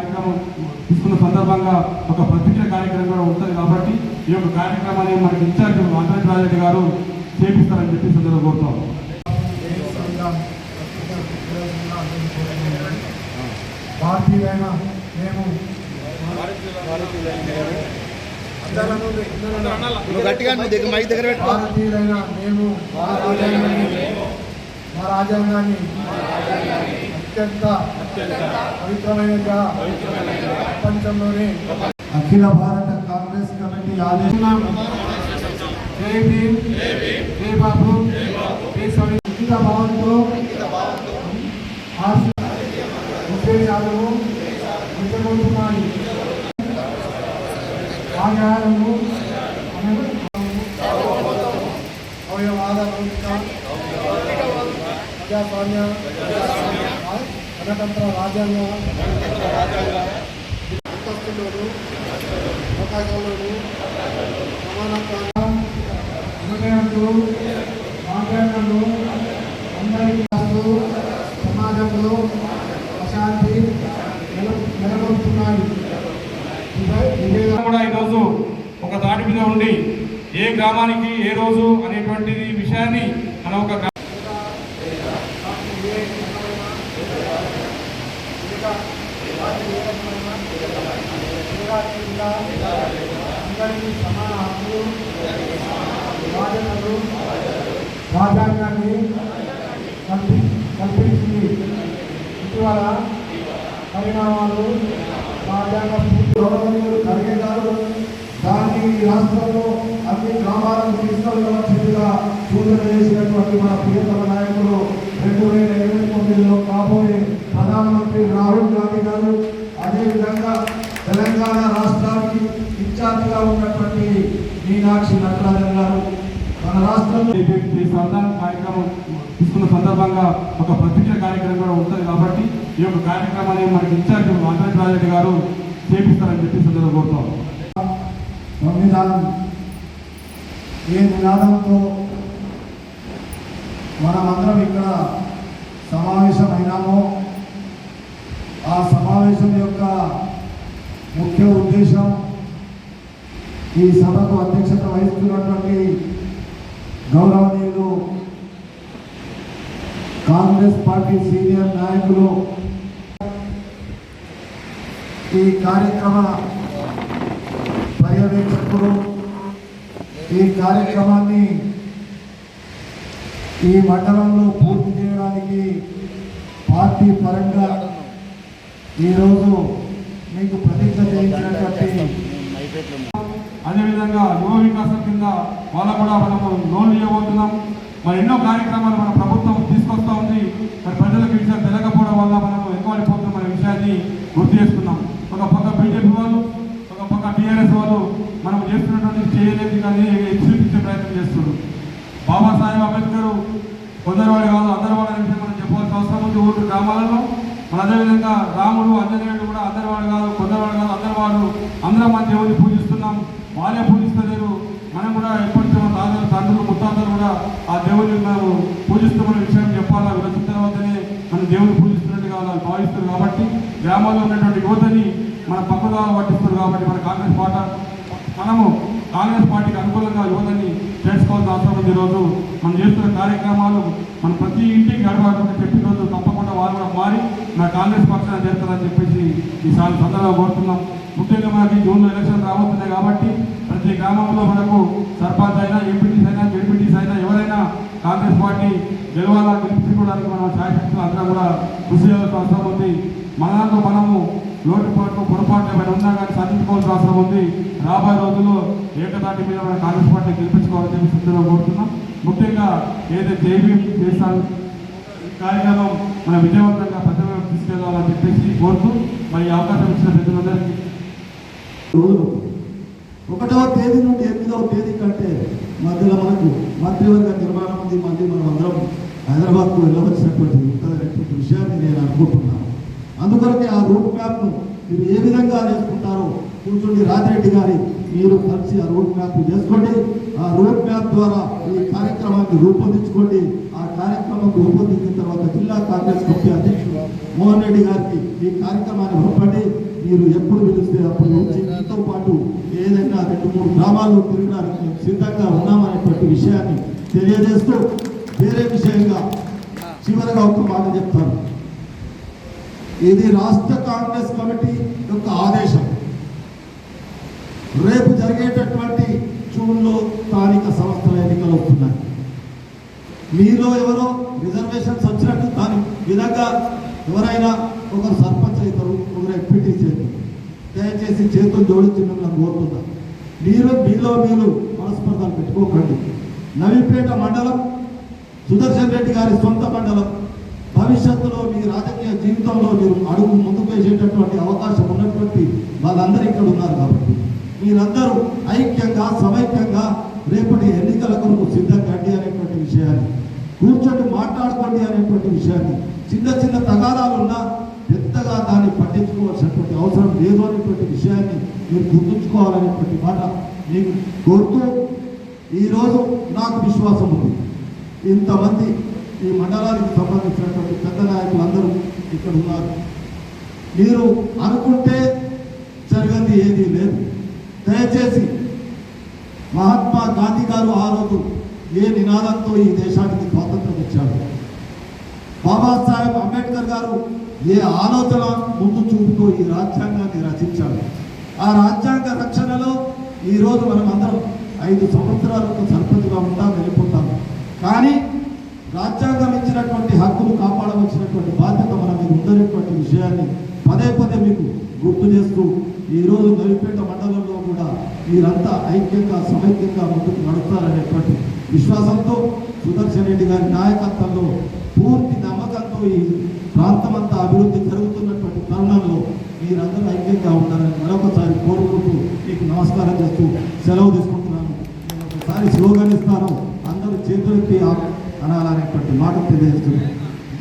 కార్యక్రమం తీసుకున్న సందర్భంగా ఒక ప్రత్యేక కార్యక్రమం కూడా ఉంటుంది కాబట్టి ఈ యొక్క కార్యక్రమాన్ని మనకి ఇన్ఛార్జ్ ఆంధ్రజ్ రాజరెడ్డి గారు చేపిస్తారని చెప్పి సందర్భంగా కోరుతాం భారతీయులైన మేము భారతీయులైన మేము మా రాజ్యాంగాన్ని అత్యంత పవిత్రమైనదిగా ప్రపంచంలోనే అఖిల భారత కాంగ్రెస్ కమిటీ ఆదేశం జై భీమ్ జై బాబు జై స్వామి అంకిత భావంతో ఆశ- ఉద్దేశాలు ఉద్యమవుతున్నాయి ఆగ్రహాలను అవయవాద లౌకిక ప్రజాస్వామ్య గణతంత్ర రాజ్యాంగ అంతస్తులోను అవకాశాలను సమానత్వంగా నిర్ణయాలు రాజ్యాంగంలో అందరికీ సమాజంలో అశాంతి నెలకొల్పుతున్నాయి కూడా ఈరోజు ఒక దాటి మీద ఉండి ఏ గ్రామానికి ఏ రోజు అనేటువంటి విషయాన్ని మనం ఒక గ్రా- అందరికీ సమాన హక్కులు బాధ్యతలు రాజ్యాంగాన్ని కల్పి కల్పించింది ఇటీవల పరిణామాలు రాజ్యాంగ గౌరవనీయులు ఖర్గే దాన్ని ఈ రాష్ట్రంలో అన్ని గ్రామాలను తీసుకెళ్ళవలసిందిగా సూచన చేసినటువంటి మన ప్రియతమ నాయకులు రెండు వేల ఇరవై తొమ్మిదిలో కాబోయే ప్రధానమంత్రి రాహుల్ గాంధీ గారు. అదేవిధంగా తెలంగాణ రాష్ట్రానికి ఇన్ఛార్జిగా ఉన్నటువంటి మీనాక్షి నటరాజన్ గారు మన రాష్ట్రంలో కార్యక్రమం తీసుకున్న సందర్భంగా ఒక ప్రత్యేక కార్యక్రమం కూడా ఉంటుంది కాబట్టి ఈ యొక్క కార్యక్రమాన్ని మనకి ఇన్ఛార్జ్ ఆంధ్రజ్ రాజరెడ్డి గారు చేపిస్తారని చెప్పి సందర్భంగా కోరుతాం సంవిధానం ఏ నినాదంతో మనమందరం ఇక్కడ సమావేశమైనామో ఆ సమావేశం యొక్క ముఖ్య ఉద్దేశం ఈ సభకు అధ్యక్షత వహిస్తున్నటువంటి గౌరవనీయులు కాంగ్రెస్ పార్టీ సీనియర్ నాయకులు. ఈ కార్యక్రమ పర్యవేక్షకులు ఈ కార్యక్రమాన్ని ఈ మండలంలో పూర్తి చేయడానికి పార్టీ పరంగా ఈరోజు మీకు ప్రతిజ్ఞ చేయించినటువంటి అదేవిధంగా యువ వికాసం కింద వాళ్ళకు కూడా మనము లోన్లు ఇవ్వబోతున్నాం. మరి ఎన్నో కార్యక్రమాలు మన ప్రభుత్వం తీసుకొస్తా ఉంది. మరి ప్రజలకు విషయాలు విషయం తెలియకపోవడం వల్ల మనము ఎక్కువైపోతున్న మన విషయాన్ని గుర్తు చేసుకున్నాం ఒక పక్క బీజేపీ వాళ్ళు ఒక పక్క టీఆర్ఎస్ వాళ్ళు మనం చేస్తున్నటువంటి చేయలేదు కానీ చూపించే ప్రయత్నం చేస్తున్నారు. బాబాసాహెబ్ అంబేద్కర్ కొందరు కాదు అందరు వాడు విషయం మనం చెప్పాల్సిన అవసరం ఉంది. ఊరు గ్రామాలలో అదేవిధంగా రాముడు అంజనేయుడు కూడా అందరివాడు కాదు కొందరివాడు కాదు అందరి వాడు అందరం మన దేవుడిని పూజిస్తున్నాం. వాళ్ళే పూజిస్తలేరు. మనం కూడా ఎప్పటికీ మన తాతలు తండ్రులు ముత్తాతలు కూడా ఆ దేవుడిని మనం పూజిస్తున్న విషయం చెప్పాలా? వచ్చిన తర్వాతనే మన దేవుడిని పూజిస్తున్నట్టుగా వాళ్ళు భావిస్తారు కాబట్టి గ్రామాల్లో ఉన్నటువంటి యువతని మన పక్కగా పట్టిస్తారు కాబట్టి మన కాంగ్రెస్ పార్టీ మనము కాంగ్రెస్ పార్టీకి అనుకూలంగా యువతని చేసుకోవాల్సిన అవసరం ఉంది ఈరోజు. మనం చేస్తున్న కార్యక్రమాలు మనం ప్రతి ఇంటికి గడవాలని చెప్పిన రోజు తప్పకుండా వాళ్ళు కూడా మారి నా కాంగ్రెస్ పక్షాన్ని చేస్తారని చెప్పేసి ఈసారి సందర్భంగా కోరుతున్నాం. ముఖ్యంగా మనకి జూన్లో ఎలక్షన్ రాబోతున్నాయి కాబట్టి ప్రతి గ్రామంలో మనకు సర్పంచ్ అయినా ఎంపీటీస్ అయినా జడ్పీటీస్ అయినా ఎవరైనా కాంగ్రెస్ పార్టీ గెలవాలా గెలిపించుకోవడానికి మనం శాయశక్తులు అంతా కూడా కృషి చేయాల్సిన అవసరం ఉంది. మన దాంట్లో మనము లోటుపాట్లు పొరపాట్లు ఏమైనా ఉన్నా కానీ సాధించుకోవాల్సిన అవసరం ఉంది. రాబోయే రోజుల్లో ఏకతాటి మీద మన కాంగ్రెస్ పార్టీ గెలిపించుకోవాలని చెప్పి సందర్భంగా కోరుతున్నాం. ముఖ్యంగా ఏదైతే జేబీ చేస్తాను కార్యక్రమం మన విజయవంతంగా పెద్ద తీసుకెళ్ళాలని చెప్పేసి కోరుతూ మరి అవకాశం ఇచ్చిన ప్రజలందరికీ ఒకటవ తేదీ నుండి ఎనిమిదవ తేదీ కంటే మధ్యలో మనకు మంత్రివర్గ నిర్మాణం ఉంది. మళ్ళీ మనం అందరం హైదరాబాద్కు వెళ్ళవలసినటువంటి ఉంటుందనేటువంటి విషయాన్ని నేను అనుకుంటున్నాను. అందుకొరకే ఆ రూట్ మ్యాప్ను మీరు ఏ విధంగా చేసుకుంటారో కూర్చుండి రాజిరెడ్డి గారి మీరు కలిసి ఆ రూట్ మ్యాప్ చేసుకోండి. ఆ రూట్ మ్యాప్ ద్వారా ఈ కార్యక్రమాన్ని రూపొందించుకోండి. ఆ కార్యక్రమం రూపొందించిన తర్వాత జిల్లా కాంగ్రెస్ కమిటీ అధ్యక్షుడు మోహన్ రెడ్డి గారికి ఈ కార్యక్రమాన్ని పంపండి. మీరు ఎప్పుడు పిలిస్తే అప్పుడు వచ్చి మీతో పాటు ఏదైనా రెండు మూడు గ్రామాల్లో తిరగడానికి సిద్ధంగా ఉన్నామనేటువంటి విషయాన్ని తెలియజేస్తూ వేరే విషయంగా చివరిగా ఒక మాట చెప్తాను. ఇది రాష్ట్ర కాంగ్రెస్ కమిటీ యొక్క ఆదేశం. రేపు జరిగేటటువంటి జూన్లో స్థానిక సంస్థల ఎన్నికలు వస్తున్నాయి. మీలో ఎవరో రిజర్వేషన్స్ వచ్చినట్టు దాని విధంగా ఎవరైనా ఒకరు సర్పంచ్ అవుతారు ఒకరు ఎంపీటీ చేస్తారు. దయచేసి చేతులు జోడించడం కోరుతుందా మీరు మీలో మీరు మనస్పర్ధలు పెట్టుకోకండి. నవీపేట మండలం సుదర్శన్ రెడ్డి గారి సొంత మండలం. భవిష్యత్తులో మీ రాజకీయ జీవితంలో మీరు అడుగు ముందుకు వేసేటటువంటి అవకాశం ఉన్నటువంటి వాళ్ళందరూ ఇక్కడ ఉన్నారు కాబట్టి. మీరందరూ ఐక్యంగా సమైక్యంగా రేపటి ఎన్నికల కొరకు సిద్ధంగా అనేటువంటి విషయాన్ని కూర్చొని మాట్లాడుకోండి అనేటువంటి విషయాన్ని చిన్న చిన్న తగాదాలు ఉన్నా పెద్దగా దాన్ని పట్టించుకోవాల్సినటువంటి అవసరం లేదు అనేటువంటి విషయాన్ని మీరు గుర్తుంచుకోవాలనేటువంటి మాట మీకు కోరుతూ ఈరోజు నాకు విశ్వాసం ఉంది. ఇంతమంది ఈ మండలానికి సంబంధించినటువంటి పెద్ద నాయకులు అందరూ ఇక్కడ ఉన్నారు. మీరు అనుకుంటే జరగంది ఏదీ లేదు. దయచేసి మహాత్మా గాంధీ గారు ఆ రోజు ఏ నినాదంతో ఈ దేశానికి స్వాతంత్రం ఇచ్చాడు బాబాసాహెబ్ అంబేద్కర్ గారు ఏ ఆలోచన ముందు చూపుతూ ఈ రాజ్యాంగాన్ని రచించాడు ఆ రాజ్యాంగ రక్షణలో ఈరోజు మనం అందరం ఐదు సంవత్సరాలకు సర్పంచ్గా ఉంటాం వెళ్ళిపోతాం కానీ రాజ్యాంగం ఇచ్చినటువంటి హక్కును కాపాడవలసినటువంటి బాధ్యత మన మీద ఉందనేటువంటి విషయాన్ని పదే పదే మీకు గుర్తు చేస్తూ ఈరోజు నలిపేట మండలంలో కూడా మీరంతా ఐక్యంగా సమైక్యంగా ముందుకు నడుస్తారనేటువంటి విశ్వాసంతో సుదర్శన్ రెడ్డి గారి నాయకత్వంలో పూర్తి నమ్మకంతో ఈ ప్రాంతం అంతా అభివృద్ధి జరుగుతున్నటువంటి తరుణంలో మీరందరూ ఐక్యంగా ఉండాలని మరొకసారి కోరుకుంటూ మీకు నమస్కారం చేస్తూ సెలవు తీసుకుంటున్నాను. ఒకసారి స్లోగన్ ఇస్తాను. అందరూ చేతులెత్తి ఆ- అనాలనేటువంటి మాట తెలియజేస్తున్నాం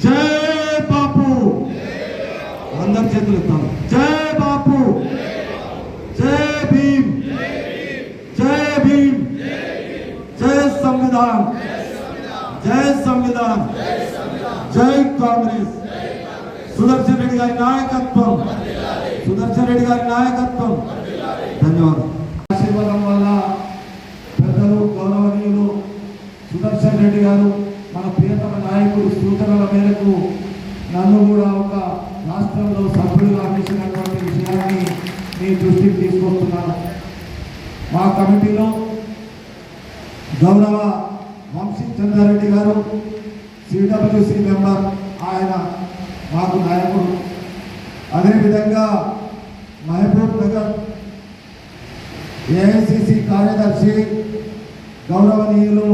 జై బాపు! అందరి చేతులు ఎత్తాను జై బాపు! జై భీమ్! జై భీమ్! జై సంవిధాన్! జై సంవిధాన్! జై కాంగ్రెస్! సుదర్శన్ రెడ్డి గారి నాయకత్వం! సుదర్శన్ రెడ్డి గారి నాయకత్వం! ధన్యవాదాలు. ఆశీర్వాదం వల్ల పెద్దలు గౌరవనీయులు సుదర్శన్ రెడ్డి గారు మన ప్రియతమ నాయకుడు సూచనల మేరకు నన్ను కూడా ఒక రాష్ట్రంలో సభ్యులుగా అందించినటువంటి విషయాన్ని మీ దృష్టికి తీసుకొస్తున్నాను. మా కమిటీలో గౌరవ వంశీ చంద్రారెడ్డి గారు సిడబ్ల్యూసి మెంబర్ ఆయన మాకు నాయకుడు. అదేవిధంగా మహబూబ్ నగర్ ఏఐసిసి కార్యదర్శి గౌరవనీయులు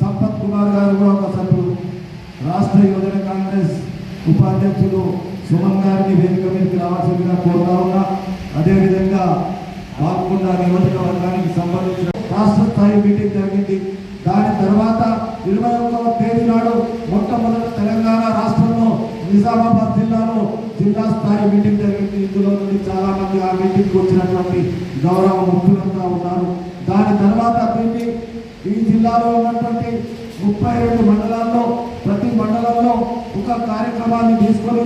సంపత్ కుమార్ గారు కూడా ఒక సభ్యులు రాష్ట్ర యువజన కాంగ్రెస్ ఉపాధ్యక్షుడు సుమన్ గారిని వేదిక మీదకి రావాల్సిందిగా కోరుతా ఉన్నా. అదేవిధంగా పాల్గొండ నియోజకవర్గానికి సంబంధించిన రాష్ట్ర స్థాయి మీటింగ్ జరిగింది. దాని తర్వాత ఇరవై ఒకటవ తేదీ నాడు మొట్టమొదటి తెలంగాణ రాష్ట్రంలో నిజామాబాద్ జిల్లాలో జిల్లా స్థాయి మీటింగ్ జరిగింది. ఇందులో నుండి చాలా మంది ఆ మీటింగ్కి వచ్చినటువంటి గౌరవ ముఖ్యులంతా ఉన్నారు. దాని తర్వాత దీన్ని ఈ జిల్లాలో ఉన్నటువంటి ముప్పై రెండు మండలాల్లో ప్రతి మండలంలో ఒక కార్యక్రమాన్ని తీసుకొని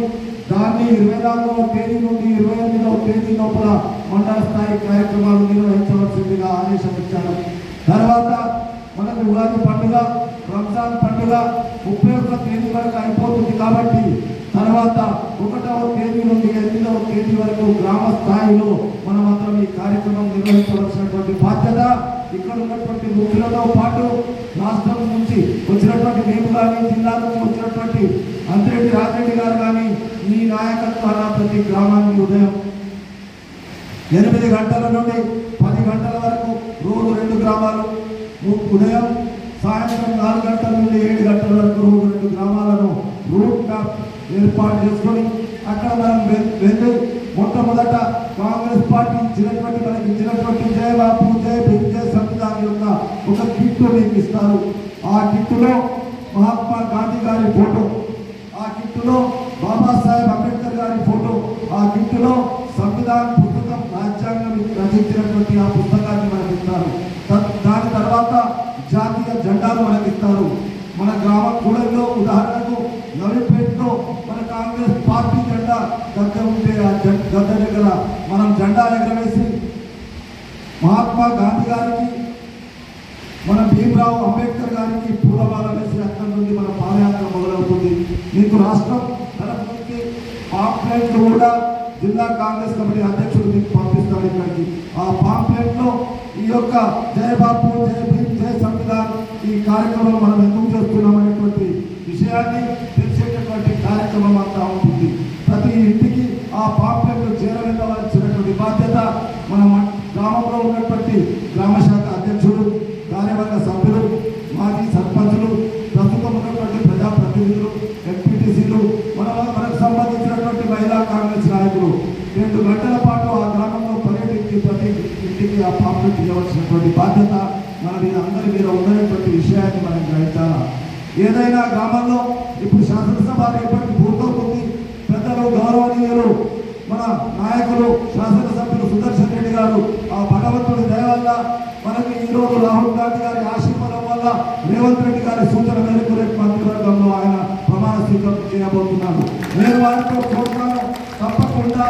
దాన్ని ఇరవై నాలుగవ తేదీ నుండి ఇరవై ఎనిమిదవ తేదీ లోపల మండల స్థాయి కార్యక్రమాలు నిర్వహించవలసిందిగా ఆదేశం ఇచ్చారు. తర్వాత మనకు ఉగాది పండుగ రంజాన్ పండుగ ముప్పై ఒక్క తేదీ వరకు అయిపోతుంది కాబట్టి తర్వాత ఒకటవ తేదీ నుండి ఎనిమిదవ తేదీ వరకు గ్రామ స్థాయిలో మనమందరం ఈ కార్యక్రమం నిర్వహించవలసినటువంటి బాధ్యత ఇక్కడ ఉన్నటువంటి ముఖ్యులతో పాటు రాష్ట్రం నుంచి వచ్చినటువంటి మేము కానీ జిల్లా నుంచి వచ్చినటువంటి అంతిరెడ్డి రాజరెడ్డి గారు కానీ మీ నాయకత్వాల ప్రతి గ్రామానికి ఉదయం ఎనిమిది గంటల నుండి పది గంటల వరకు రోజు రెండు గ్రామాలు ఉదయం సాయంత్రం నాలుగు గంటల నుండి ఏడు గంటల వరకు రోజు రెండు గ్రామాలను రూట్ మ్యాప్ ఏర్పాటు చేసుకొని అక్కడ మనం వెళ్ళి మొట్టమొదట కాంగ్రెస్ పార్టీ ఇచ్చినటువంటి మనకి ఇచ్చినటువంటి జయ బాపు జయ భీమ్ జయ యొక్క ఒక కిట్టు మీకు ఇస్తారు ఆ కిట్టులో మహాత్మా గాంధీ గారి ఫోటో. ఆ కిట్టులో బాబాసాహెబ్ అంబేద్కర్ గారి ఫోటో. ఆ కిట్టులో సంవిధాన పుస్తకం రాజ్యాంగం రచించినటువంటి ఆ పుస్తకాన్ని మనకి ఇస్తారు దాని తర్వాత జాతీయ జెండాలు మనకి ఇస్తారు మన గ్రామ కూడలిలో ఉదాహరణకు నవీపేటలో మన కాంగ్రెస్ పార్టీ జెండా గద్ద ఉంటే ఆ గద్ద దగ్గర మనం జెండా ఎగరవేసి మహాత్మా గాంధీ గారికి మన భీమరావు అంబేద్కర్ గారికి పూలమాల వేసి అక్కడి నుండి మన పాదయాత్ర మొదలవుతుంది. మీకు రాష్ట్రం తరఫు నుంచి పాంప్లెట్లు కూడా జిల్లా కాంగ్రెస్ కమిటీ అధ్యక్షుడు మీకు పంపిస్తాడు ఇక్కడికి. ఆ పాంప్లెట్లో ఈ యొక్క జయ బాపు జయ భీమ్ జయ సంవిధాన్ ఈ కార్యక్రమం మనం ఎందుకు చేస్తున్నాం అనేటువంటి విషయాన్ని కార్యక్రమం అంతా ఉంటుంది. ప్రతి ఇంటికి ఆ పాంప్లెట్లు చేరవేయవలసినటువంటి బాధ్యత మన గ్రామంలో ఉన్నటువంటి గ్రామ శాఖ అధ్యక్షుడు కార్యవర్గ సభ్యులు మాజీ సర్పంచులు ప్రస్తుతం ఉన్నటువంటి ప్రజాప్రతినిధులు ఎంపీటీసీలు మన మనకు సంబంధించినటువంటి మహిళా కాంగ్రెస్ నాయకులు. రెండు గంటల పాటు ఆ గ్రామంలో పర్యటించి ప్రతి ఇంటికి ఆ పాంప్లెట్ ఇవ్వవలసినటువంటి బాధ్యత మన మీద అందరి మీద ఉన్నటువంటి విషయాన్ని మనం గ్రహించాలా? ఏదైనా గ్రామంలో ఇప్పుడు శాసనసభ పూర్తవుతుంది పెద్దలు గౌరవనీయులు మన నాయకులు శాసనసభ్యులు సుదర్శన్ రెడ్డి గారు ఆ భగవంతుడి దయ వల్ల మనకి ఈరోజు రాహుల్ గాంధీ గారి ఆశీర్వాదం వల్ల రేవంత్ రెడ్డి గారి సూచన మేరకు రేపు మంత్రివర్గంలో ఆయన ప్రమాణ స్వీకారం చేయబోతున్నాను నేను వారితో కోరుతున్నాను తప్పకుండా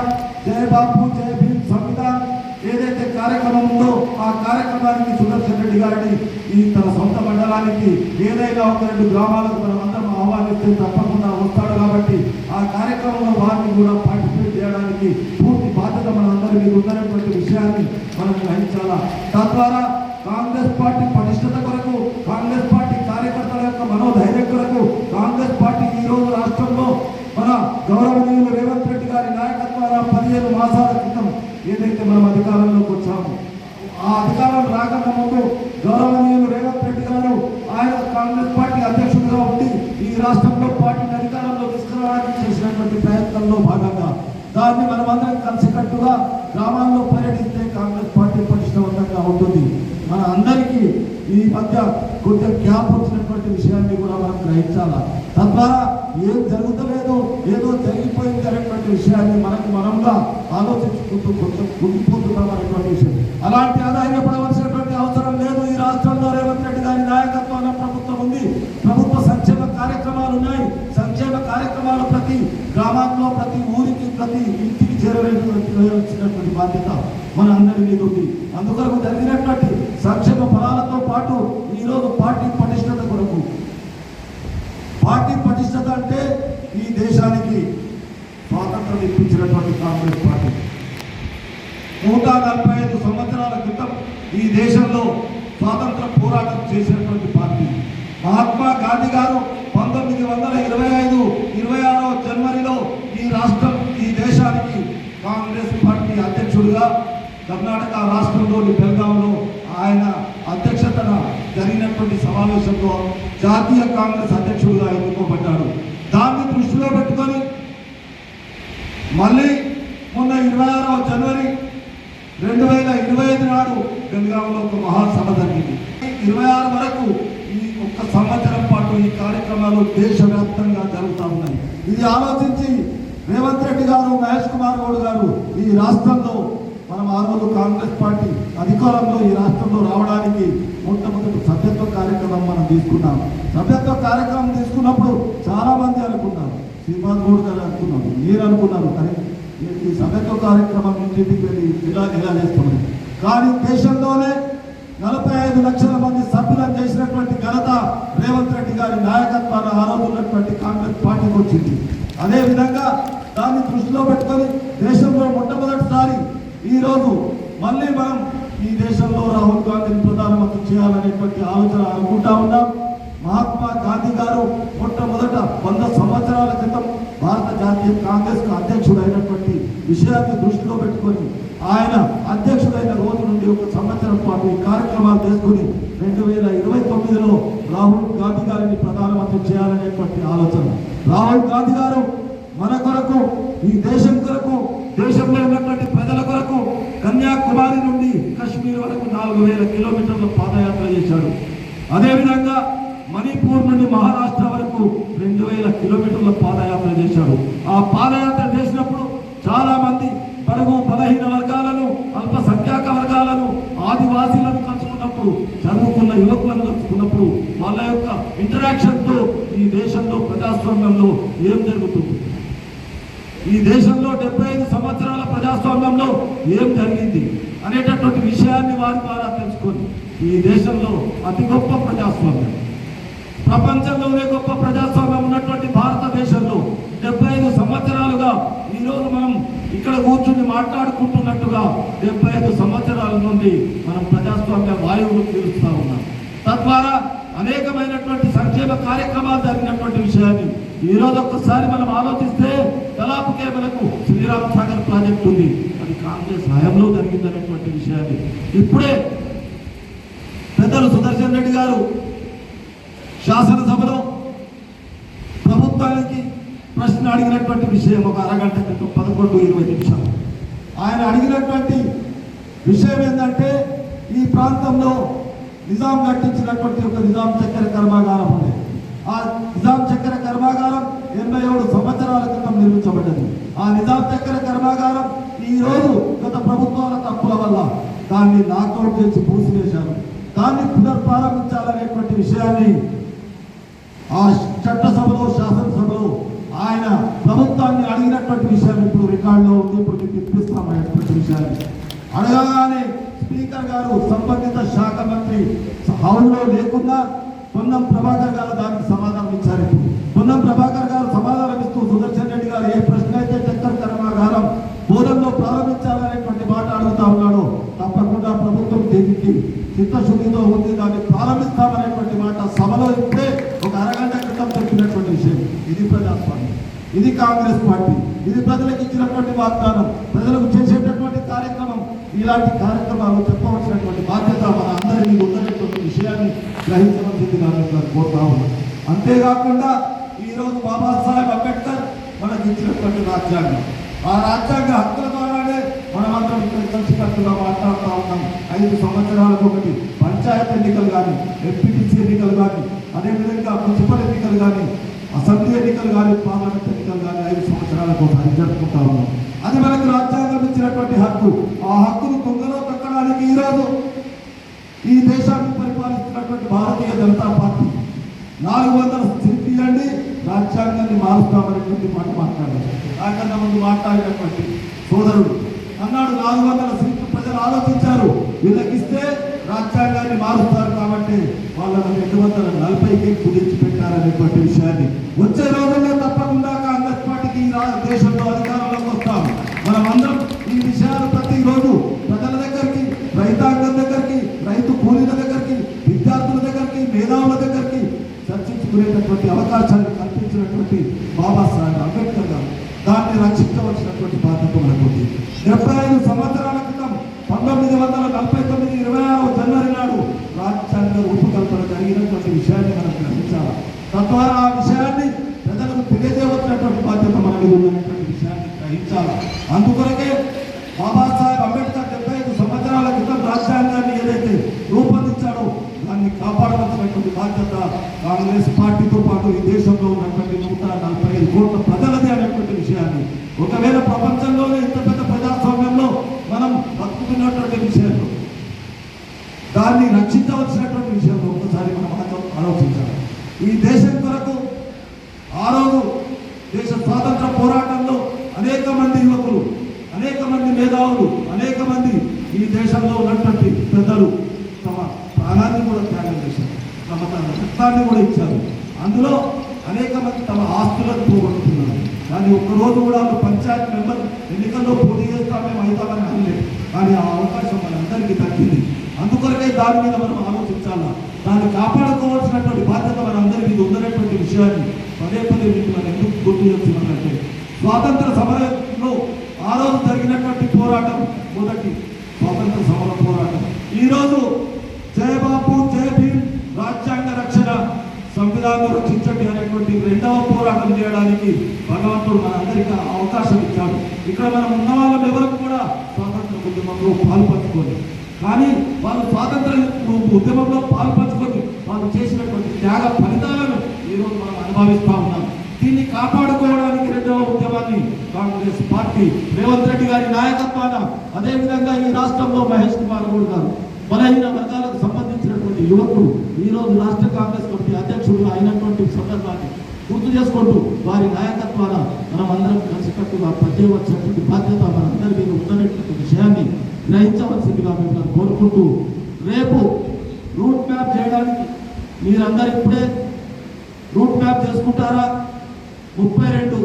జయ బాబు జయ భీమ్ సంవిధాన్ ఏదైతే కార్యక్రమం ఉందో ఆ కార్యక్రమానికి సుదర్శన్ రెడ్డి గారిని ఈ తన సొంత మండలానికి ఏదైనా ఒక రెండు గ్రామాలకు మనం అందరం ఆహ్వానిస్తే తప్పకుండా వస్తాడు కాబట్టి ఆ కార్యక్రమంలో వారిని కూడా పార్టిసిపేట్ చేయడానికి పూర్తి బాధ్యత మనందరి మీద ఉన్నటువంటి విషయాన్ని మనం గ్రహించాలా? తద్వారా కాంగ్రెస్ పార్టీ పటిష్టత కొరకు కాంగ్రెస్ పార్టీ కార్యకర్తల యొక్క మనోధైర్యం కొరకు కాంగ్రెస్ పార్టీ ఈ రోజు రాష్ట్రంలో మన గౌరవనీయులు రేవంత్ రెడ్డి గారి నాయకత్వాల పదిహేను మాసాల క్రితం ఏదైతే మనం అధికారంలోకి వచ్చాము ఆ అధికారం రాకన్నా గౌరవనీయులు రేవంత్ రెడ్డి గారు ఆయన కాంగ్రెస్ చేసినటువంటి భాగంగా దాన్ని మనమందరం కలిసికట్టుగా గ్రామాల్లో పర్యటిస్తే కాంగ్రెస్ పార్టీ పటిష్టవంతంగా ఉంటుంది. మన అందరికీ ఈ మధ్య కొంచెం గ్యాప్ వచ్చినటువంటి విషయాన్ని కూడా మనం గ్రహించాలా? తద్వారా ఏం జరుగుతలేదు ఏదో జరిగిపోయింది అనేటువంటి విషయాన్ని మనకు మనంగా ఆలోచించుకుంటూ కొంచెం కుంగిపోతున్నాం అనేటువంటి విషయం. అలాంటి ఆదాయపడవలసినటువంటి లేదు ఈ రాష్ట్రంలో రేవంత్ రెడ్డి గారి నాయకత్వాన ప్రభుత్వం ఉంది ప్రభుత్వ సంక్షేమ కార్యక్రమాలు ఉన్నాయి సంక్షేమ కార్యక్రమాలు ప్రతి గ్రామాల్లో ప్రతి ఊరికి ప్రతి ఇంటికి మీద వచ్చినటువంటి బాధ్యత మన అందరి మీద ఉంది అందుకొరకు జరిగినటువంటి సంక్షేమ ఫలాలతో పాటు ఈరోజు పార్టీ పటిష్టత కొరకు పార్టీ పటిష్టత అంటే ఈ దేశానికి స్వాతంత్రం ఇప్పించినటువంటి కాంగ్రెస్ పార్టీ. నూట నలభై ఐదు సంవత్సరాల క్రితం ఈ దేశంలో స్వాతంత్ర పోరాటం చేసినటువంటి పార్టీ. మహాత్మా గాంధీ గారు పంతొమ్మిది వందల ఇరవై ఐదు ఇరవై ఆరో జనవరిలో ఈ రాష్ట్రం ఈ దేశానికి కాంగ్రెస్ పార్టీ అధ్యక్షుడిగా కర్ణాటక రాష్ట్రంలోని బెల్గాంలో ఆయన అధ్యక్షతన జరిగినటువంటి సమావేశంలో జాతీయ కాంగ్రెస్ అధ్యక్షుడిగా ఎన్నుకోబడ్డాడు. దాన్ని దృష్టిలో పెట్టుకొని మళ్ళీ మొన్న ఇరవై ఆరవ జనవరి రెండు వేల ఇరవై ఐదు నాడు బెల్గాంలో ఒక మహాసభ జరిగింది. ఇరవై ఆరు వరకు ఈ ఒక్క సంవత్సరం పాటు ఈ కార్యక్రమాలు దేశవ్యాప్తంగా జరుగుతూ ఉన్నాయి. ఇది ఆలోచించి రేవంత్ రెడ్డి గారు మహేష్ కుమార్ గౌడ్ గారు ఈ రాష్ట్రంలో మనం ఆ రోజు కాంగ్రెస్ పార్టీ అధికారంలో ఈ రాష్ట్రంలో రావడానికి మొట్టమొదటి సభ్యత్వ కార్యక్రమం మనం తీసుకున్నాం. సభ్యత్వ కార్యక్రమం తీసుకున్నప్పుడు చాలా మంది అనుకున్నారు. శ్రీనివాస్ గౌడ్ గారు అనుకున్నారు మీరు అనుకున్నారు కానీ ఈ సభ్యత్వ కార్యక్రమం ఇంటింటికి వెళ్ళి ఇలా ఇలా చేస్తామని కానీ దేశంలోనే నలభై ఐదు లక్షల మంది సభ్యులను చేసినటువంటి ఘనత రేవంత్ రెడ్డి గారి నాయకత్వాన్ని ఆ రోజు ఉన్నటువంటి కాంగ్రెస్ పార్టీకి వచ్చింది. అదే విధంగా దాన్ని దృష్టిలో పెట్టుకొని దేశంలో మొట్టమొదటిసారి ఈరోజు మళ్ళీ మనం ఈ దేశంలో రాహుల్ గాంధీని ప్రధానమంత్రి చేయాలనేటువంటి ఆలోచన అనుకుంటా ఉన్నాం. మహాత్మా గాంధీ గారు మొట్టమొదట వంద సంవత్సరాల క్రితం భారత జాతీయ కాంగ్రెస్కు అధ్యక్షుడైనటువంటి విషయాన్ని దృష్టిలో పెట్టుకొని ఆయన అధ్యక్షుడైన రోజు నుండి ఒక సంవత్సరం పాటు ఈ కార్యక్రమాలు చేసుకుని రెండు వేల ఇరవై తొమ్మిదిలో రాహుల్ గాంధీ గారిని ప్రధానమంత్రి చేయాలనేటువంటి ఆలోచన. రాహుల్ గాంధీ గారు మన కొరకు ఈ దేశం కొరకు దేశంలో ఉన్నటువంటి ప్రజల కొరకు కన్యాకుమారి నుండి కశ్మీర్ వరకు నాలుగు వేల కిలోమీటర్ల పాదయాత్ర చేశాడు. అదేవిధంగా మణిపూర్ నుండి మహారాష్ట్ర వరకు రెండు వేల కిలోమీటర్ల పాదయాత్ర చేశాడు. ఆ పాదయాత్ర చేసినప్పుడు చాలా మంది పరుగు బలహీన వర్గాలను అల్పసంఖ్యాక వర్గాలను ఆదివాసీలను కలుసుకున్నప్పుడు చదువుకున్న యువకులను కలుసుకున్నప్పుడు వాళ్ళ యొక్క ఇంటరాక్షన్తో ఈ దేశంలో ప్రజాస్వామ్యంలో ఏం జరుగుతుంది? ఈ దేశంలో డెబ్బై ఐదు సంవత్సరాల ప్రజాస్వామ్యంలో ఏం జరిగింది అనేటటువంటి విషయాన్ని వారి ద్వారా తెలుసుకొని ఈ దేశంలో అతి గొప్ప ప్రజాస్వామ్యం. ప్రపంచంలోనే గొప్ప ప్రజాస్వామ్యం ఉన్నటువంటి భారతదేశంలో డెబ్బై ఐదు సంవత్సరాలుగా ఈరోజు మనం ఇక్కడ కూర్చుని మాట్లాడుకుంటున్నట్టుగా డెబ్బై ఐదు సంవత్సరాల నుండి మనం ప్రజాస్వామ్య వాయువులు తీరుస్తూ ఉన్నాం. తద్వారా అనేకమైనటువంటి సంక్షేమ కార్యక్రమాలు జరిగినటువంటి విషయాన్ని ఈ రోజు ఒక్కసారి మనం ఆలోచిస్తే తలాపుకే మనకు శ్రీరామ్ సాగర్ ప్రాజెక్ట్ ఉంది. అది కాంగ్రెస్ హయాంలో జరిగిందనేటువంటి విషయాన్ని. ఇప్పుడే పెద్దలు సుదర్శన్ రెడ్డి గారు శాసనసభలో ప్రభుత్వానికి ప్రశ్న అడిగినటువంటి విషయం ఒక అరగంట క్రితం పదకొండు ఇరవై నిమిషాలు. ఆయన అడిగినటువంటి విషయం ఏంటంటే ఈ ప్రాంతంలో నిజాం కట్టించినటువంటి ఒక నిజాం చక్కెర కర్మాగారం ఉంది. ఆ నిజాం చక్కెర ఎనభై ఏడు సంవత్సరాల క్రితం నిర్మించబడ్డది. ఆ నిజాం చక్కెర కర్మాగారం ఈరోజు గత ప్రభుత్వాల తప్పుల వల్ల దాన్ని లాక్అవుట్ చేసి మూసివేశారు. దాన్ని పునర్ప్రారంభించాలనేటువంటి విషయాన్ని ఆ చట్టసభలో శాసనసభలో ఆయన ప్రభుత్వాన్ని అడిగినటువంటి విషయం ఇప్పుడు రికార్డులో ఉంది. ఇప్పుడు మీకు విషయాన్ని అడగగానే స్పీకర్ గారు సంబంధిత శాఖ మంత్రి హౌల్లో లేకుండా పొన్నం ప్రభాకర్ గారు దానికి సమాధానం ఇచ్చారు. పున్నం ప్రభాకర్ గారు సమాధానం ఇస్తూ సుదర్శన్ రెడ్డి గారు ఏ ప్రశ్న అయితే చక్కర్ కర్మాగారం బోధంలో ప్రారంభించాలనేటువంటి మాట అడుగుతా ఉన్నాడో తప్పకుండా ప్రభుత్వం దీనికి చిత్తశుద్ధితో ఉంది. దాన్ని ప్రారంభిస్తామనేటువంటి మాట సభలో ఇప్పుడే ఒక అరగంట క్రితం చెప్పినటువంటి విషయం. ఇది ప్రజాస్వామ్యం. ఇది కాంగ్రెస్ పార్టీ. ఇది ప్రజలకు ఇచ్చినటువంటి వాగ్దానం. ప్రజలకు చేసేటటువంటి కార్యక్రమం. ఇలాంటి కార్యక్రమాలు చెప్పవలసినటువంటి బాధ్యత మన అందరినీ ఉన్నటువంటి విషయాన్ని గ్రహించవలసింది నేను కోరుతా ఉన్నాను. అంతేకాకుండా ఈరోజు బాబాసాహెబ్ అంబేద్కర్ మనకి ఇచ్చినటువంటి రాజ్యాంగం. ఆ రాజ్యాంగ హక్కుల ద్వారానే మనమందరం ఇక్కడ కలిసికట్టుగా మాట్లాడుతూ ఉన్నాం. ఐదు సంవత్సరాలకు ఒకటి పంచాయత్ ఎన్నికలు కానీ ఎంపీటీసీ ఎన్నికలు కానీ అదేవిధంగా మున్సిపల్ ఎన్నికలు కానీ అసెంబ్లీ ఎన్నికలు కానీ పార్లమెంట్ ఎన్నికలు కానీ ఐదు సంవత్సరాలకు ఒకసారి జరుపుకుంటా ఉన్నాం. అది మనకు రాజ్యాంగం ఇచ్చినటువంటి హక్కు. ఆ హక్కును కొంగలో తొక్కడానికి ఈరోజు ఈ దేశాన్ని పరిపాలిస్తున్నటువంటి భారతీయ జనతా పార్టీ. నాలుగు వందల సీట్లు ఇవ్వండి. రాజ్యాంగాన్ని మారుస్తామనేటువంటి మాట మాట్లాడారు. నాకన్నా ముందు మాట్లాడినటువంటి సోదరుడు. అన్నాడు నాలుగు వందల సీట్లు ప్రజలు ఆలోచించారు. వీళ్ళకిస్తే రాజ్యాంగాన్ని మారుస్తారు కాబట్టి వాళ్ళని రెండు వందల నలభైకి కుదించి పెట్టారనేటువంటి విషయాన్ని వచ్చే రోజుల్లో తప్పకుండా కాంగ్రెస్ పార్టీకి ఈ దేశంలో అధికారంలోకి వస్తాం మనమందరం ఈ విషయాలు ప్రతిరోజు ప్రజల దగ్గరికి రైతాంగం దగ్గరికి రైతు కూలీల దగ్గరికి విద్యార్థుల దగ్గరికి మేధావుల దగ్గరికి చర్చించుకునేటటువంటి అవకాశాన్ని కల్పించినటువంటి బాబాసాహెబ్ అంబేద్కర్ గారు దాన్ని రక్షించవలసినటువంటి బాధ్యత మనకు ఉంది డెబ్బై ఐదు సంవత్సరాల క్రితం పంతొమ్మిది వందల నలభై తొమ్మిది ఇరవై ఆరు జనవరి నాడు రాజ్యాంగ రూపకల్పన జరిగినటువంటి విషయాన్ని మనం గ్రహించాలి? తద్వారా ఆ విషయాన్ని ప్రజలకు తెలియజేయవలసినటువంటి బాధ్యత మన మీద ఉన్నటువంటి విషయాన్ని గ్రహించాలి? అందుకొరకే బాబా అంబేద్కర్ డెబ్బై ఐదు సంవత్సరాల క్రితం రాజ్యాంగాన్ని ఏదైతే రూపొందించాడో దాన్ని కాపాడవలసినటువంటి బాధ్యత కాంగ్రెస్ పార్టీతో పాటు ఈ దేశంలో ఉన్నటువంటి నూట నలభై ఐదు కోట్ల ప్రజలది అనేటువంటి విషయాన్ని ఒకవేళ ప్రపంచంలోనే ఇంత పెద్ద ప్రజాస్వామ్యంలో మనం బతుకుతున్నటువంటి విషయంలో దాన్ని రక్షించవలసినటువంటి విషయంలో ఒకసారి మనం ఆలో- ఆలోచించాలి ఈ దేశం కొరకు ఆ రోజు దేశ స్వాతంత్ర పోరాటంలో అనేక మంది యువకులు అనేక మంది మేధావులు అనేక మంది ఈ దేశంలో ఉన్నటువంటి పెద్దలు తమ ప్రాణాన్ని కూడా త్యాగం చేశారు తమ తన రక్తాన్ని కూడా ఇచ్చారు అందులో అనేక మంది తమ ఆస్తులను పోగొట్టుకున్నారు. కానీ ఒక్కరోజు కూడా ఒక పంచాయత్ మెంబర్ ఎన్నికల్లో పోటీ చేస్తామేమో అవుతామని అనలేదు. కానీ ఆ అవకాశం మనందరికీ తగ్గింది అందుకొరకే దాని మీద మనం ఆలోచించాలా? దాన్ని కాపాడుకోవాల్సినటువంటి బాధ్యత మనందరి మీద ఉందనేటువంటి విషయాన్ని పదే పదే మీకు మనం ఎందుకు గుర్తు చేస్తున్నానంటే స్వాతంత్ర సమరంలో ఆ రోజు జరిగినటువంటి పోరాటం మొదటి స్వాతంత్ర సమర పోరాటం. ఈరోజు జయబాబు జయ భీమ్ రాజ్యాంగ రక్షణ రక్షించండి అనేటువంటి రెండవ పోరాటం చేయడానికి భగవంతుడు మనందరికీ అవకాశం ఇచ్చాడు. ఇక్కడ మనం ఉన్న వాళ్ళం ఎవరికి కూడా స్వాతంత్ర ఉద్యమంలో పాల్పంచుకోండి కానీ వాళ్ళు స్వాతంత్ర ఉద్యమంలో పాల్పంచుకొని వాళ్ళు చేసినటువంటి త్యాగ ఫలితాలను ఈరోజు మనం అనుభవిస్తా ఉన్నాం. దీన్ని కాపాడుకోవడానికి రెండవ ఉద్యమాన్ని కాంగ్రెస్ పార్టీ రేవంత్ రెడ్డి గారి నాయకత్వాన అదేవిధంగా ఈ రాష్ట్రంలో మహేష్ కుమార్ గౌడ్ గారు బలహీన వర్గ యువకుడు ఈ రోజు రాష్ట్ర కాంగ్రెస్ కమిటీ అధ్యక్షుడు అయినటువంటి సందర్భాన్ని గుర్తు చేసుకుంటూ వారి నాయకత్వాన మనం అందరం కలిసికట్టుగా పనిచేయవలసినటువంటి బాధ్యత మనందరి మీద ఉన్నటువంటి విషయాన్ని గ్రహించవలసిందిగా మిమ్మల్ని కోరుకుంటూ రేపు రూట్ మ్యాప్ చేయడానికి మీరందరూ ఇప్పుడే రూట్ మ్యాప్ చేసుకుంటారా? ముప్పై రెండు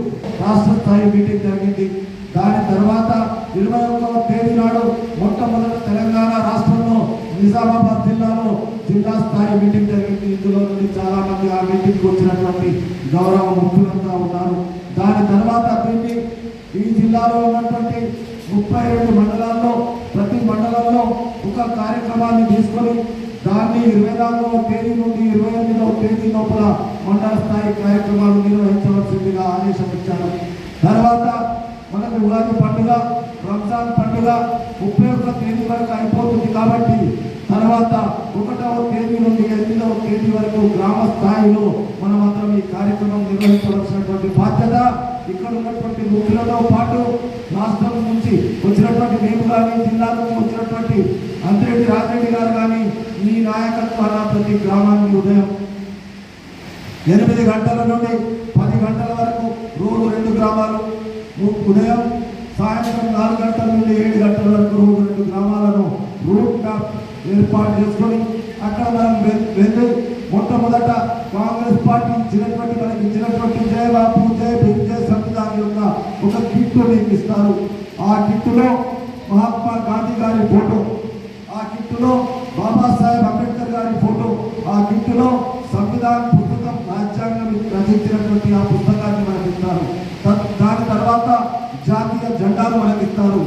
రాష్ట్ర స్థాయి మీటింగ్ జరిగింది. దాని తర్వాత ఇరవై ఒకటవ తేదీ నాడు మొట్టమొదటి తెలంగాణ రాష్ట్ర నిజామాబాద్ జిల్లాలో జిల్లా స్థాయి మీటింగ్ జరిగింది. ఇందులో నుండి చాలా మంది ఆ మీటింగ్కి వచ్చినటువంటి గౌరవ ముఖ్యులంతా ఉన్నారు. దాని తర్వాత దీన్ని ఈ జిల్లాలో ఉన్నటువంటి ముప్పై రెండు మండలాల్లో ప్రతి మండలంలో ఒక కార్యక్రమాన్ని తీసుకొని దాన్ని ఇరవై నాలుగవ తేదీ నుండి ఇరవై ఎనిమిదవ తేదీ లోపల మండల స్థాయి కార్యక్రమాలు నిర్వహించవలసిందిగా ఆదేశం ఇచ్చారు. తర్వాత మనకు ఉగాది పండుగ రంజాన్ పండుగ ముప్పై ఒక్క తేదీ వరకు అయిపోతుంది కాబట్టి తర్వాత ఒకటవ తేదీ నుండి ఎనిమిదవ తేదీ వరకు గ్రామ స్థాయిలో మనమందరం ఈ కార్యక్రమం నిర్వహించవలసినటువంటి బాధ్యత ఇక్కడ ఉన్నటువంటి ముఖ్యులతో పాటు రాష్ట్రం నుంచి వచ్చినటువంటి మేము కానీ జిల్లా నుంచి వచ్చినటువంటి అంతిరెడ్డి రాజరెడ్డి గారు కానీ మీ నాయకత్వాల ప్రతి గ్రామానికి ఉదయం ఎనిమిది గంటల నుండి పది గంటల వరకు రోజు రెండు గ్రామాలు. ఉదయం సాయంత్రం నాలుగు గంటల నుండి ఏడు గంటల వరకు రెండు గ్రామాలను రూట్ మ్యాప్ ఏర్పాటు చేసుకొని అక్కడ మనం వెళ్ళి మొట్టమొదట కాంగ్రెస్ పార్టీ ఇచ్చినటువంటి మనకి ఇచ్చినటువంటి జయ బాపు జయ భీమ్ జయ యొక్క ఒక కిట్టు మీకు ఇస్తారు ఆ కిట్టులో మహాత్మా గాంధీ గారి ఫోటో. ఆ కిట్టులో బాబాసాహెబ్ అంబేద్కర్ గారి ఫోటో. ఆ కిట్టులో సంవిధాన పుస్తకం రాజ్యాంగం రచించినటువంటి ఆ పుస్తకాన్ని మనకి ఇస్తారు త- దాని తర్వాత జాతీయ జెండాలు మనకి ఇస్తారు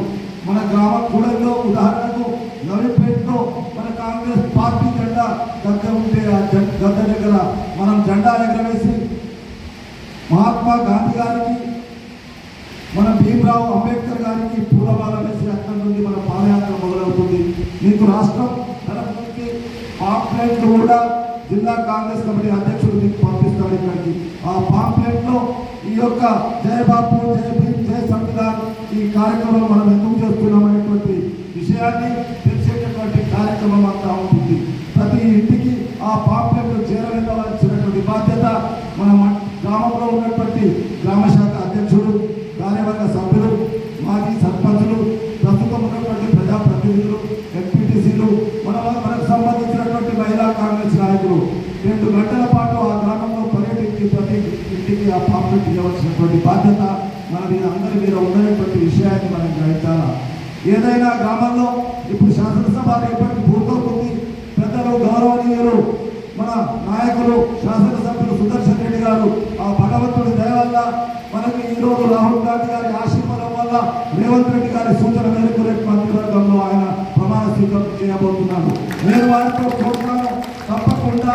మన గ్రామ కూడల్లో ఉదాహరణకు నవీపేటలో మన కాంగ్రెస్ పార్టీ జెండా గద్దె ఉంటే ఆ గద్దె దగ్గర మనం జెండా ఎగరవేసి మహాత్మా గాంధీ గారికి మన భీమరావు అంబేద్కర్ గారికి పూలమాల వేసి అక్కడి నుండి మన పాదయాత్ర మొదలవుతుంది. మీకు రాష్ట్రం తరఫు పాంప్లెట్లు కూడా జిల్లా కాంగ్రెస్ కమిటీ అధ్యక్షుడు మీకు పంపిస్తాడు ఇక్కడికి. ఆ పాంప్లెట్లో ఈ యొక్క జయ బాపు జయ భీమ్ జయ సంవిధానం ఈ కార్యక్రమం మనం ఎందుకు చేస్తున్నాం అనేటువంటి విషయాన్ని తెలిసేటటువంటి కార్యక్రమం అంతా ఉంటుంది. ప్రతి ఇంటికి ఆ పాంప్లెట్లు చేరవేయవలసినటువంటి బాధ్యత మన గ్రామంలో ఉన్నటువంటి గ్రామ శాఖ అధ్యక్షుడు కార్యవర్గ సభ్యులు మాజీ సర్పంచులు ప్రస్తుతం ఉన్నటువంటి ప్రజాప్రతినిధులు ఎంపీటీసీలు మన మనకు సంబంధించినటువంటి మహిళా కాంగ్రెస్ నాయకులు. రెండు గంటల పాటు ఆ గ్రామంలో పర్యటించి ప్రతి ఇంటికి ఆ పాంప్లెట్ ఇవ్వవలసినటువంటి బాధ్యత మీద అందరి ప్రతి విషయాన్ని మనం గ్రహించాలా? ఏదైనా గ్రామంలో ఇప్పుడు శాసనసభ రేపటి పూర్తవుతుంది. పెద్దలు గౌరవనీయులు మన నాయకులు శాసనసభ్యులు సుదర్శన్ రెడ్డి గారు ఆ భగవంతుడి దయ వల్ల మనకి ఈరోజు రాహుల్ గాంధీ గారి ఆశీర్వాదం వల్ల రేవంత్ రెడ్డి గారి సూచన మేరకు రేపు మంత్రివర్గంలో ఆయన ప్రమాణ స్వీకారం చేయబోతున్నాను నేను వారితో కోరుతున్నాను తప్పకుండా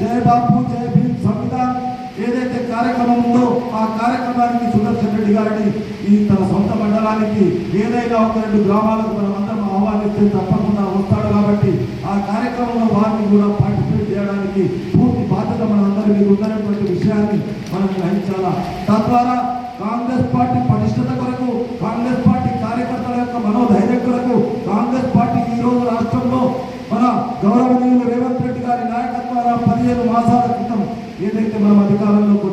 జయ బాపు జయ భీమ్ సంవిధాన్ ఏదైతే కార్యక్రమం ఉందో ఆ కార్యక్రమానికి సుదర్శన్ రెడ్డి గారిని ఈ తన సొంత మండలానికి ఏదైనా ఒక రెండు గ్రామాలకు మనం అందరం ఆహ్వానిస్తే తప్పకుండా వస్తాడు కాబట్టి ఆ కార్యక్రమంలో వారిని కూడా పార్టిసిపేట్ చేయడానికి పూర్తి బాధ్యత మనందరి మీద ఉన్నటువంటి విషయాన్ని మనం గ్రహించాలా? తద్వారా కాంగ్రెస్ పార్టీ పటిష్టత కొరకు కాంగ్రెస్ పార్టీ కార్యకర్తల యొక్క మనోధైర్యం కొరకు కాంగ్రెస్ పార్టీ ఈ రోజు రాష్ట్రంలో మన గౌరవనీయులు రేవంత్ రెడ్డి గారి నాయకత్వాన పదిహేను మాసాల క్రితం ఏదైతే మనం అధికారంలోకి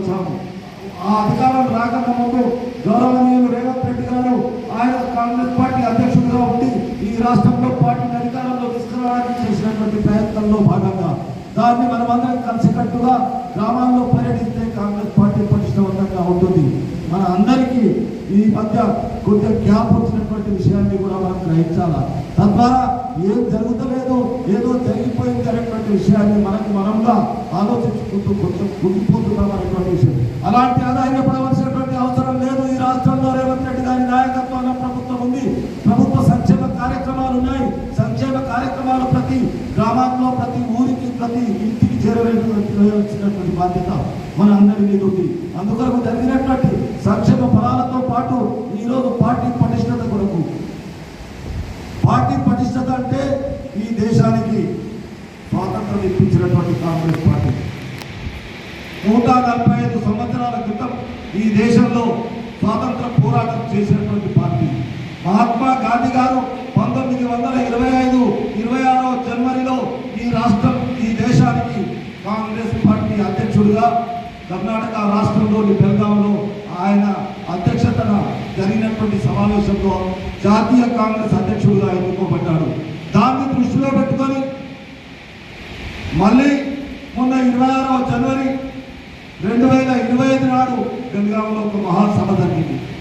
ఆ అధికారం రాకన్నా ముందు గౌరవనీయులు రేవంత్ రెడ్డి గారు ఆయన కాంగ్రెస్ పార్టీ అధ్యక్షుడిగా ఉండి ఈ రాష్ట్రంలో పార్టీని అధికారంలో తీసుకురావడానికి చేసినటువంటి ప్రయత్నంలో భాగంగా దాన్ని మనమందరం కలిసికట్టుగా గ్రామాల్లో పర్యటిస్తే కాంగ్రెస్ పార్టీ పటిష్టవంతంగా ఉంటుంది. మన అందరికీ ఈ మధ్య కొద్దిగా గ్యాప్ వచ్చినటువంటి విషయాన్ని కూడా మనం గ్రహించాలా? తద్వారా ఏం జరుగుతలేదు ఏదో జరిగిపోయింది అనేటువంటి విషయాన్ని మనకు మనంగా ఆలోచించుకుంటూ కొంచెం కుంగిపోతున్నాం అనేటువంటి విషయం. అలాంటి ఆధారపడవలసినటువంటి అవసరం లేదు. ఈ రాష్ట్రంలో రేవంత్ రెడ్డి గారి నాయకత్వాన ప్రభుత్వం ఉంది. ప్రభుత్వ సంక్షేమ కార్యక్రమాలు ఉన్నాయి. సంక్షేమ కార్యక్రమాలు ప్రతి గ్రామాల్లో ప్రతి ఊరికి ప్రతి ఇంటికి చేరవేసినటువంటి బాధ్యత మన అందరి మీద ఉంది. అందుకొరకు జరిగినటువంటి సంక్షేమ ఫలాలతో పాటు ఈరోజు పార్టీ పటిష్టత కొరకు. పార్టీ పటిష్టత అంటే ఈ దేశానికి స్వాతంత్రం ఇప్పించినటువంటి కాంగ్రెస్ పార్టీ. నూట నలభై ఐదు సంవత్సరాల క్రితం ఈ దేశంలో స్వాతంత్ర పోరాటం చేసినటువంటి పార్టీ. మహాత్మా గాంధీ గారు పంతొమ్మిది వందల ఇరవై ఐదు ఇరవై ఆరో జనవరిలో ఈ రాష్ట్రం ఈ దేశానికి కాంగ్రెస్ పార్టీ అధ్యక్షుడిగా కర్ణాటక రాష్ట్రంలోని బెల్గాంలో ఆయన అధ్యక్షతన జరిగినటువంటి సమావేశంలో జాతీయ కాంగ్రెస్ అధ్యక్షుడిగా ఎన్నుకోబడ్డాడు. దాన్ని దృష్టిలో పెట్టుకొని మళ్ళీ మొన్న ఇరవై ఆరవ జనవరి రెండు వేల ఇరవై ఐదు నాడు బెల్గాంలో ఒక మహాసభ జరిగింది.